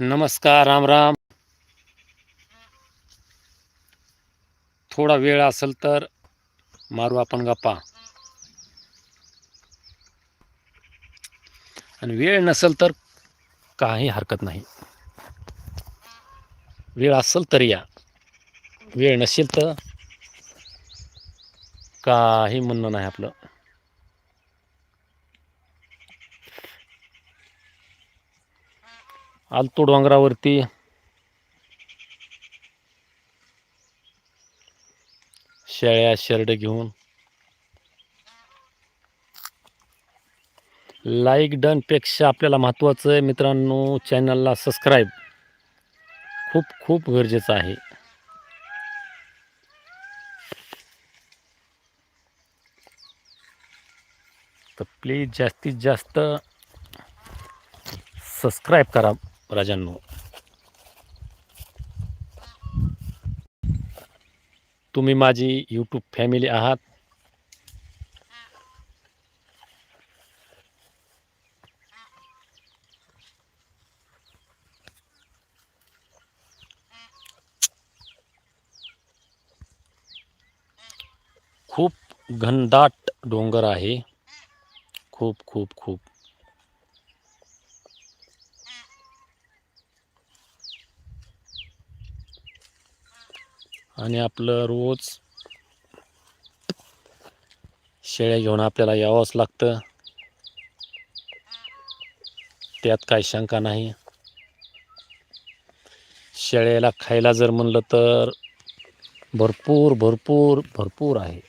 नमस्कार राम राम. थोडा वेळ असेल तर मारू आपण गप्पा. आणि वेळ नसेल तर काही हरकत नाही. वेळ असेल तर या. वेळ नसेल तर काही म्हणणं नाही आपलं. आलतो डोंगरावरती शेळ्या शेरड घेऊन. लाईक डनपेक्षा आपल्याला महत्त्वाचं आहे मित्रांनो चॅनलला सबस्क्राईब खूप खूप गरजेचं आहे. तर प्लीज जास्तीत जास्त सबस्क्राईब करा. राजांनो तुम्ही माझी यूट्यूब फॅमिली आहात. खूप घनदाट डोंगर आहे. खूप खूप खूप. आणि आपलं रोज शेळ्या घेऊन आपल्याला यावंच लागतं. त्यात काही शंका नाही. शेळ्याला खायला जर म्हणलं तर भरपूर भरपूर भरपूर आहे.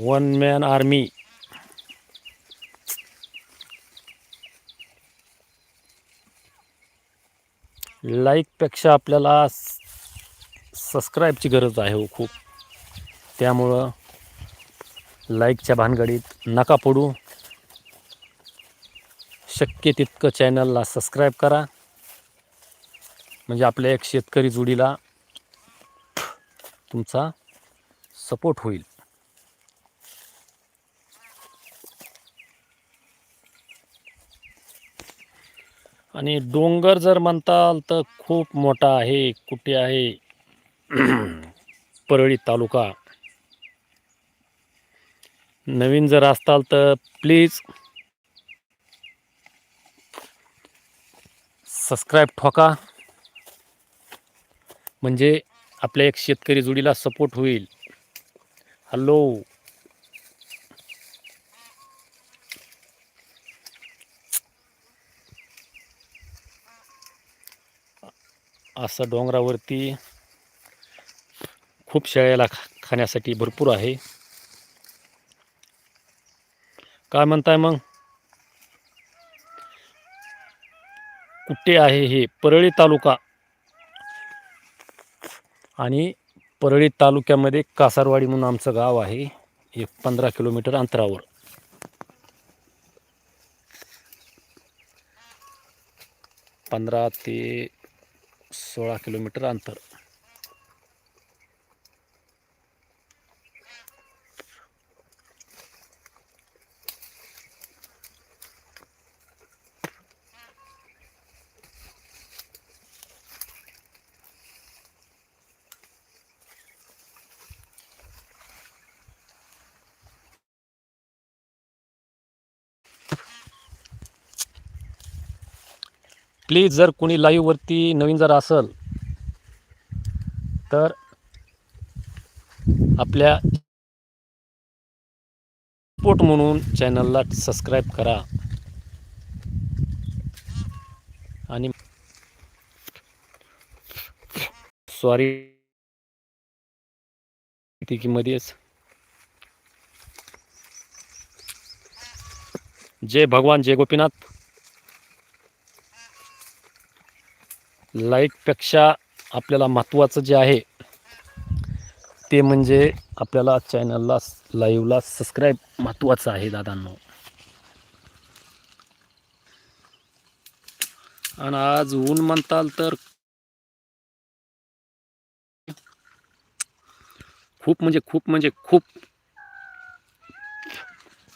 वन मॅन आर्मी लाईकपेक्षा आपल्याला सबस्क्राईबची गरज आहे हो खूप. त्यामुळं लाईकच्या भानगडीत नका पडू. शक्य तितकं चॅनलला सबस्क्राईब करा. म्हणजे आपल्या एक शेतकरी जोडीला तुमचा सपोर्ट होईल. आणि डोंगर जर म्हणताल तर खूप मोठा आहे कुठे आहे? परळी तालुका. नवीन जर असताल तर प्लीज सबस्क्राईब ठोका. म्हणजे आपल्या एक शेतकरी जोडीला सपोर्ट होईल. हॅलो असं डोंगरावरती खूप शेळ्याला खा खाण्यासाठी भरपूर आहे. काय म्हणताय मग? कुठे आहे हे? परळी तालुका. आणि परळी तालुक्यामध्ये कासारवाडी म्हणून आमचं गाव आहे. एक पंधरा किलोमीटर अंतरावर. पंधरा ते सोळा किलोमीटर अंतर. प्लीज जर कोणी लाईव्हवरती नवीन जर असेल तर आपल्या सपोर्ट म्हणून चॅनलला सबस्क्राईब करा. आणि सॉरी मध्येच जय भगवान जय गोपीनाथ. लाईटपेक्षा आपल्याला महत्त्वाचं जे आहे ते म्हणजे आपल्याला चॅनलला लाईव्हला सबस्क्राईब महत्त्वाचं आहे दादांनो. आणि आज ऊन म्हणताल तर खूप म्हणजे खूप म्हणजे खूप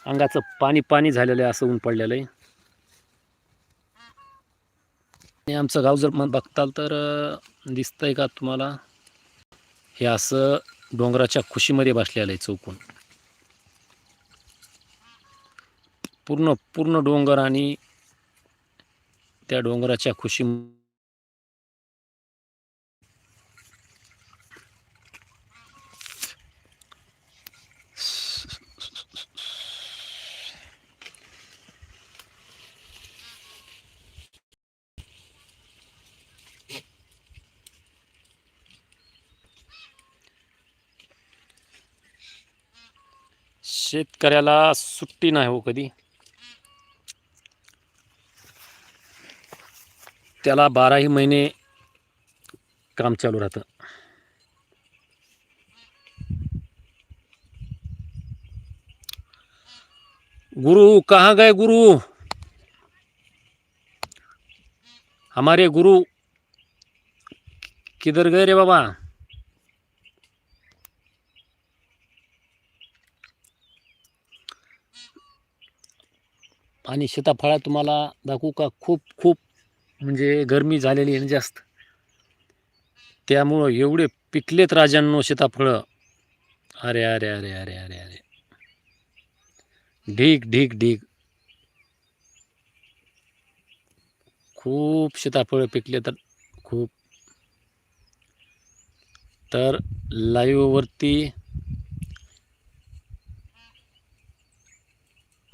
अंगाचं पाणी पाणी झालेलं आहे असं ऊन पडलेलं आहे. आणि आमचं गाव जर मग बघताल तर दिसतंय का तुम्हाला? हे असं डोंगराच्या खुशीमध्ये बसलेलं आहे चौकून. पूर्ण पूर्ण डोंगर आणि त्या डोंगराच्या खुशी शेतकऱ्याला सुट्टी नाही हो कधी. त्याला बाराही महिने काम चालू राहतं. गुरु, कहाँ गए गुरु? हमारे गुरु किधर गए रे बाबा? आणि सीताफळा तुम्हाला दाखवू का खूप खूप म्हणजे गरमी झालेली आहे ना जास्त. त्यामुळं एवढे पिकलेत राजांनो सीताफळं. अरे अरे अरे अरे अरे अरे. ढीक ढीक ढीक खूप सीताफळं पिकले तर खूप. तर लाईव्हवरती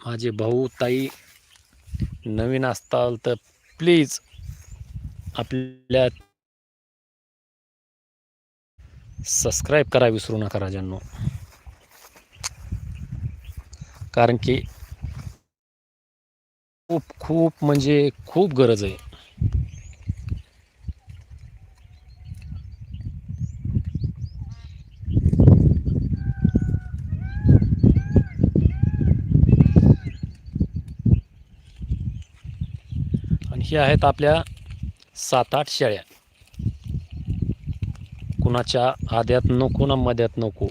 माझे भाऊ ताई नवीन असताल तर प्लीज आपल्या सबस्क्राईब करा विसरू नका राजांनो. कारण की खूप खूप म्हणजे खूप गरज आहे आणि हे आहेत आपल्या सात आठ शेळ्या. कुणाच्या आद्यात नको ना मध्यात नको.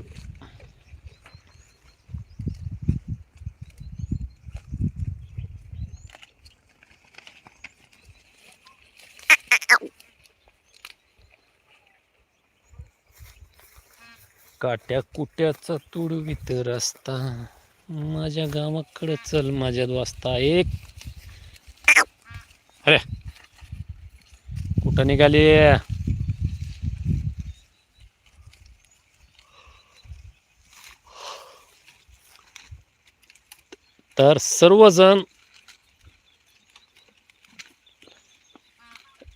काट्या कुट्याचा तुडवीत रस्ता माझ्या गावाकडे चल माझ्यात वाजता एक अरे. कुठं निघाली? तर सर्वजण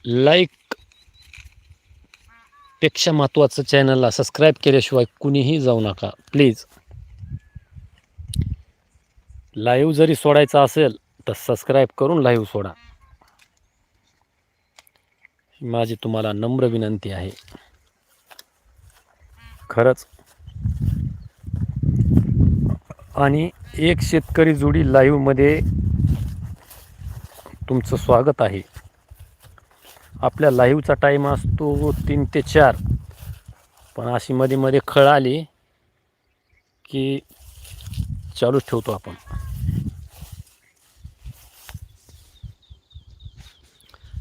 लाईकपेक्षा महत्त्वाचं चॅनलला सबस्क्राईब केल्याशिवाय कुणीही जाऊ नका. प्लीज लाईव्ह जरी सोडायचा असेल तर सबस्क्राईब करून लाईव्ह सोडा. माझी तुम्हाला नम्र विनंती आहे. खरंच. आणि एक शेतकरी जोडी लाईव्हमध्ये तुमचं स्वागत आहे. आपल्या लाईव्हचा टाईम असतो तीन ते चार. पण अशी मध्ये मध्ये खळ आली की चालूच ठेवतो आपण.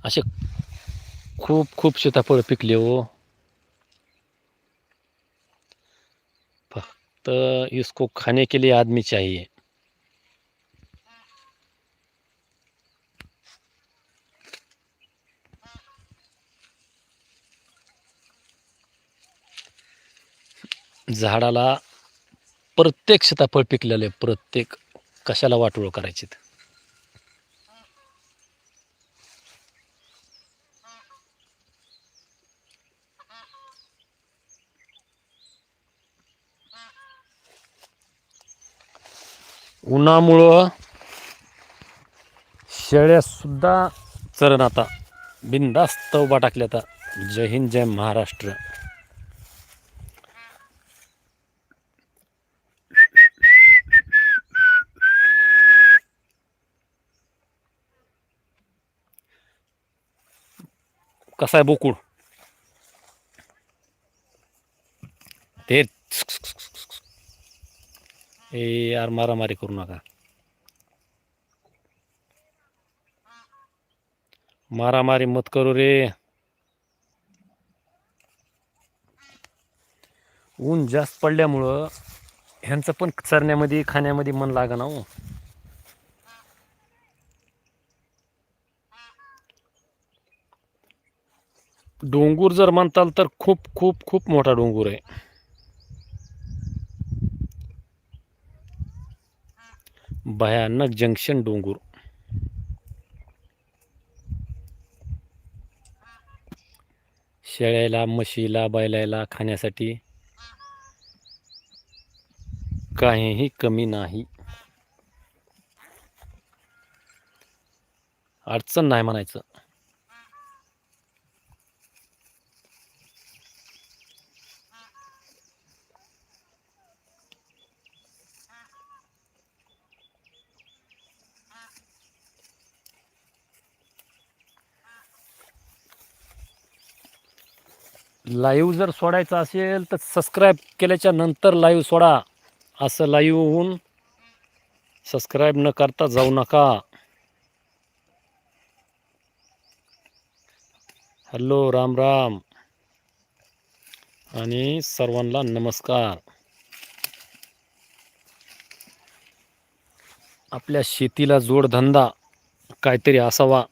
असे खूप खूप सीताफळ पिकले हो. फक्त इसको खाने के लिए आदमी चाहिए. झाडाला प्रत्येक सीताफळ पिकलेलं आहे प्रत्येक. कशाला वाटोळ करायची उन्हामुळं शेळ्यासुद्धा चरण आता बिनधास्त उभा टाकल्या आता. जय हिंद जय महाराष्ट्र. कसा आहे बोकूळ? ते ए यार मारामारी करू नका. मारामारी मत करू रे. ऊन जास्त पडल्यामुळं ह्यांचं पण चरण्यामध्ये खाण्यामध्ये मन लागा ना हो. डोंगूर जर म्हणताल तर खूप खूप खूप मोठा डोंगूर आहे. भयानक जंक्शन डोंगूर. शेळ्याला म्हशीला बैलायला खाण्यासाठी काहीही कमी नाही. अडचण नाही म्हणायचं. लाईव्ह जर सोडायचं असेल तर सबस्क्राईब केल्याच्यानंतर लाईव्ह सोडा. असं लाईव्ह होऊन सबस्क्राईब न करता जाऊ नका. हॅलो राम राम. आणि सर्वांना नमस्कार. आपल्या शेतीला जोडधंदा काहीतरी असावा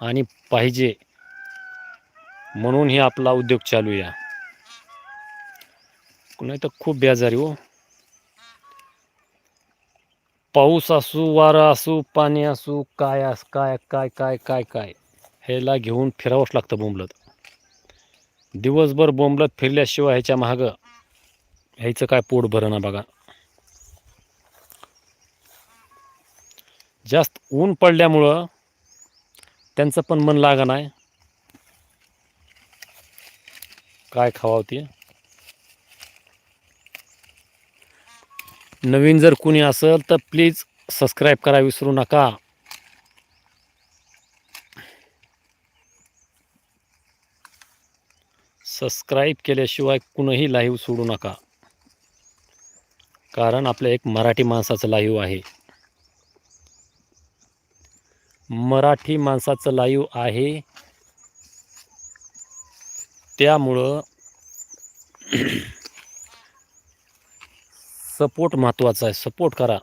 आणि पाहिजे. म्हणून हे आपला उद्योग चालू या. नाही तर खूप बेजारी हो. पाऊस असू वारा असू पाणी असू काय अस काय काय काय काय काय ह्याला घेऊन फिरावंच लागतं बोंबलत. दिवसभर बोंबलत फिरल्याशिवाय ह्याच्या महाग ह्याचं काय पोट भरणा बघा. जास्त ऊन पडल्यामुळं त्यांचं पण मन लागा नाही काय खावावं ते? नवीन जर कुणी असेल तर प्लीज सबस्क्राईब करा विसरू नका. सबस्क्राईब केल्याशिवाय कुणीही लाईव्ह सोडू नका. कारण आपलं एक मराठी माणसाचं लाईव्ह आहे. मराठी माणसाचं लाईव्ह आहे. त्यामुळं सपोर्ट महत्त्वाचा आहे. सपोर्ट करा.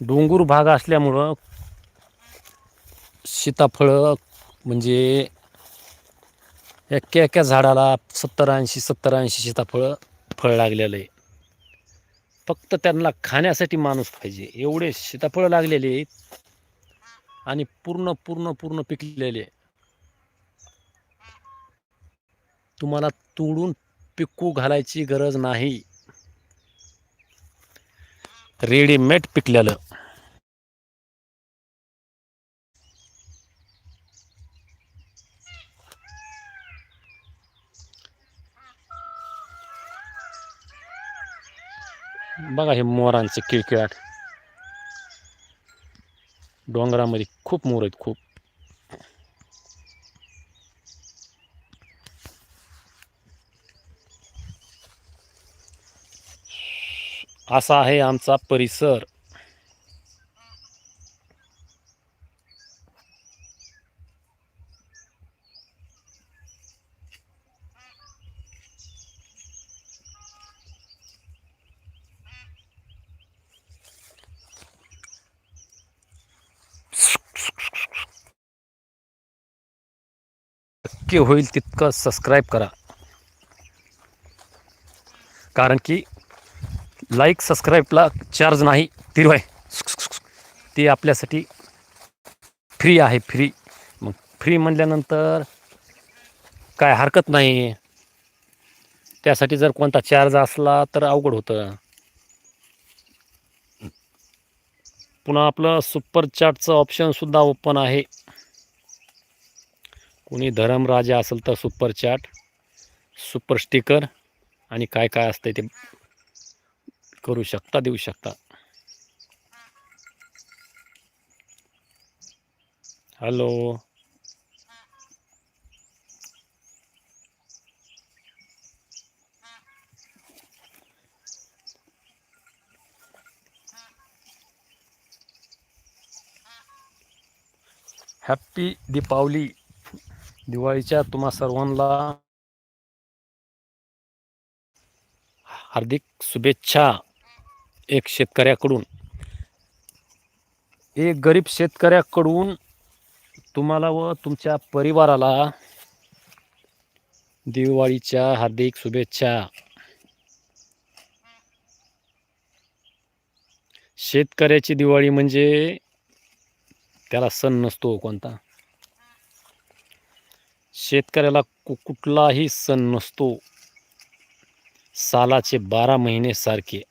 डोंगर भाग असल्यामुळं सीताफळं म्हणजे एक्या एक्या झाडाला सत्तर ऐंशी सत्तर ऐंशी सीताफळं फळ लागलेलं आहे. फक्त त्यांना खाण्यासाठी माणूस पाहिजे. एवढे सीताफळं लागलेले आहेत आणि पूर्ण पूर्ण पूर्ण पिकलेले. तुम्हाला तोडून पिकू घालायची गरज नाही. रेडीमेड पिकलेलं. बघा हे मोरांचे किळकिळाट डोंगरामध्ये खूप मोर आहेत खूप. असा आहे आमचा परिसर. शक्य होईल तितकं सबस्क्राईब करा. कारण की लाईक सबस्क्राईबला चार्ज नाही तिरवाय ते आपल्यासाठी फ्री आहे फ्री मग फ्री म्हणल्यानंतर काय हरकत नाही. त्यासाठी जर कोणता चार्ज असला तर अवघड होतं. पुन्हा आपलं सुपर चॅटचं ऑप्शनसुद्धा ओपन आहे. कोणी धरमराजा असेल तर सुपर चॅट सुपर स्टिकर आणि काय काय असतं ते करू शकता देऊ शकता. हॅलो हॅप्पी दीपावली दिवाळीच्या तुम्हा सर्वांना हार्दिक शुभेच्छा एक शेतकऱ्याकडून. एक गरीब शेतकऱ्याकडून तुम्हाला व तुमच्या परिवाराला दिवाळीच्या हार्दिक शुभेच्छा. शेतकऱ्याची दिवाळी म्हणजे त्याला सण नसतो कोणता. शेतकऱ्याला कु कुठलाही सण नसतो. सालाचे बारा महिने सारखे.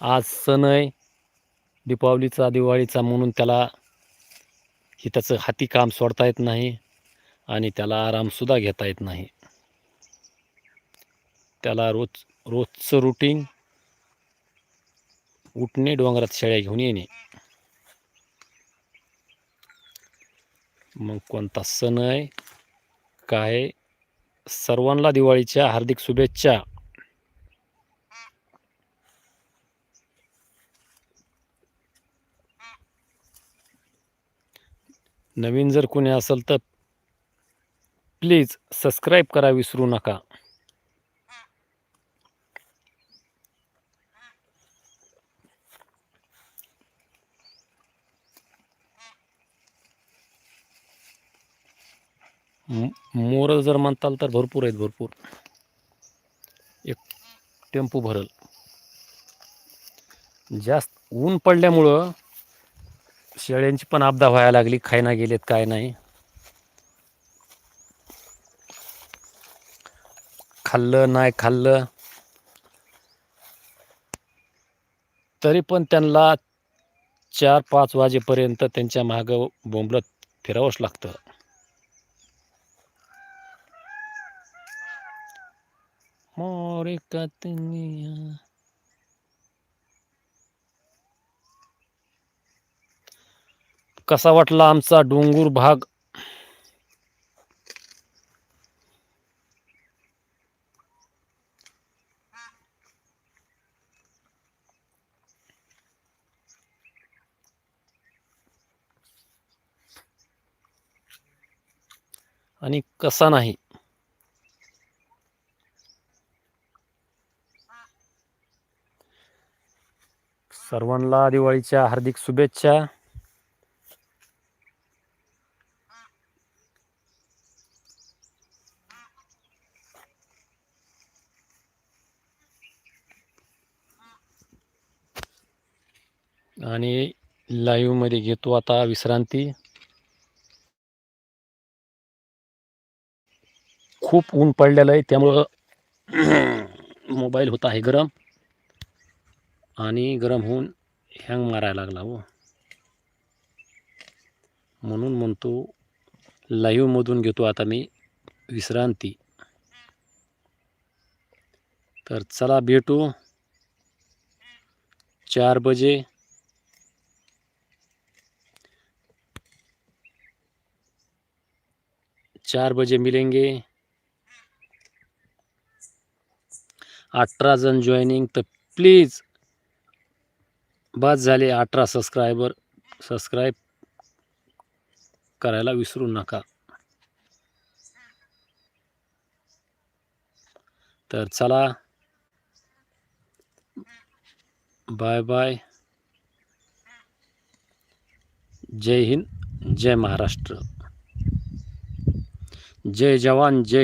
आज सण आहे. दीपावलीचा दिवाळीचा म्हणून त्याला हिताचं हाती काम सोडता येत नाही आणि त्याला आरामसुद्धा घेता येत नाही. त्याला रोज रोजचं रुटीन उठणे डोंगरात शेळ्या घेऊन येणे. मग कोणता सण आहे? काय सर्वांना दिवाळीच्या हार्दिक शुभेच्छा. नवीन जर कोणी असेल तर प्लीज सबस्क्राईब करा विसरू नका. मोर जर म्हणताल तर भरपूर आहेत भरपूर. एक टेम्पो भरल. जास्त ऊन पडल्यामुळं शेळ्यांची पण आपदा व्हायला लागली खायना गेलेत काय नाही. खाल्लं नाही खाल्लं. तरी पण त्यांना चार पाच वाजेपर्यंत त्यांच्या मागं बोंबलत फिरावंच लागतं. मोरे का कसा वाटला आमचा डोंगूर भाग? आणि कसा नाही? सर्वांना दिवाळीच्या हार्दिक शुभेच्छा. आणि लाईव्हमध्ये घेतो आता विश्रांती. खूप ऊन पडलेलं आहे त्यामुळं मोबाईल होत आहे गरम. आणि गरम होऊन हँग मारायला लागला हो. म्हणून म्हणतो लाईव्हमधून घेतो आता मी विश्रांती. तर चला भेटू. चार बजे. चार बजे मिलेंगे. अठरा जण जॉईनिंग तर प्लीज बस झाले अठरा सबस्क्रायबर सबस्क्राईब करायला विसरू नका. तर चला. बाय बाय जय हिंद जय महाराष्ट्र. जय जवान जय